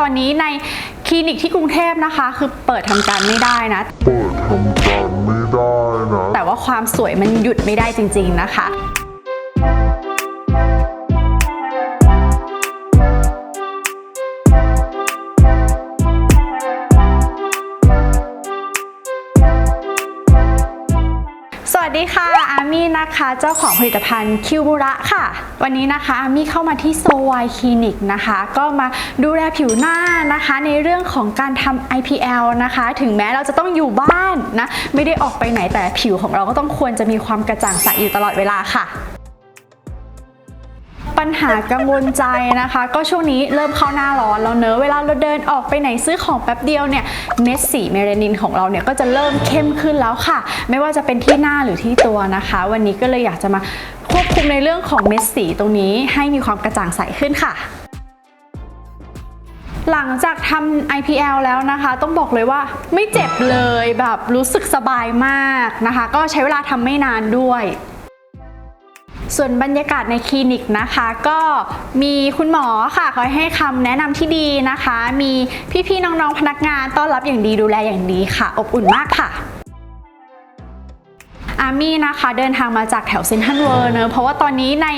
ตอนนี้ในคลินิกที่กรุงเทพนะคะ คือเปิดทำการไม่ได้นะ เปิดทำการไม่ได้นะ แต่ว่าความสวยมันหยุดไม่ได้จริง ๆ นะคะ สวัสดีค่ะ อามี่นะคะเจ้าของผลิตภัณฑ์คิวบุระค่ะ วันนี้นะคะอามี่เข้ามาที่โซวายคลินิกนะคะ ก็มาดูแลผิวหน้านะคะ ในเรื่องของการทำ IPL นะคะ ถึงแม้เราจะต้องอยู่บ้านนะ ไม่ได้ออกไปไหนแต่ผิวของเราก็ต้องควรจะมีความกระจ่างใสอยู่ตลอดเวลาค่ะ ปัญหากังวลใจนะคะ ก็ช่วงนี้เริ่มเข้าหน้าร้อนแล้วเนอะเวลาเราเดินออกไปไหนซื้อของแป๊บเดียวเนี่ยเม็ดสีเมลานินของเราเนี่ยก็จะเริ่มเข้มขึ้นแล้วค่ะ ไม่ว่าจะเป็นที่หน้าหรือที่ตัวนะคะ วันนี้ก็เลยอยากจะมาควบคุมในเรื่องของเม็ดสีตรงนี้ให้มีความกระจ่างใสขึ้นค่ะหลังจากทำ IPL แล้วนะคะ ต้องบอกเลยว่าไม่เจ็บเลยแบบรู้สึกสบายมากนะคะ ก็ใช้เวลาทำไม่นานด้วย ส่วนบรรยากาศในคลินิกนะคะ ก็มีคุณหมอค่ะคอยให้คำแนะนำที่ดีนะคะ มีพี่ๆน้องๆพนักงานต้อนรับอย่างดีดูแลอย่างดีค่ะ อบอุ่นมากค่ะอามี่นะคะเดินทางมาจากแถวเซนทรัลเวิร์เนอะเพราะว่าตอนนี้ใน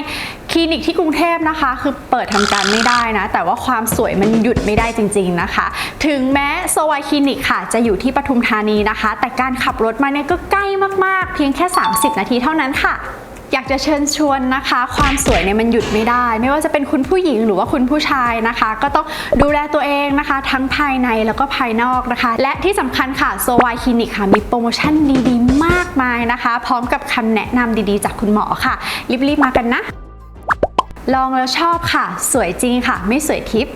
คลินิกที่กรุงเทพนะคะ คือเปิดทำการไม่ได้นะ แต่ว่าความสวยมันหยุดไม่ได้จริง ๆนะคะ ถึงแม้โซวายคลินิกค่ะ จะอยู่ที่ปทุมธานีนะคะ แต่การขับรถมาเนี่ยก็ใกล้มากๆ เพียงแค่ 30 นาทีเท่านั้นค่ะ อยากจะเชิญชวนนะคะ ความสวยเนี่ยมันหยุดไม่ได้ ไม่ว่าจะเป็นคุณผู้หญิงหรือว่าคุณผู้ชายนะคะ ก็ต้องดูแลตัวเองนะคะ ทั้งภายในแล้วก็ภายนอกนะคะ และที่สำคัญค่ะโซวายคลินิกค่ะมีโปรโมชั่นดีๆ มากมายนะคะ พร้อมกับคำแนะนำดีๆ จากคุณหมอค่ะ รีบๆมากันนะ ลองแล้วชอบค่ะ สวยจริงค่ะ ไม่สวยทิพย์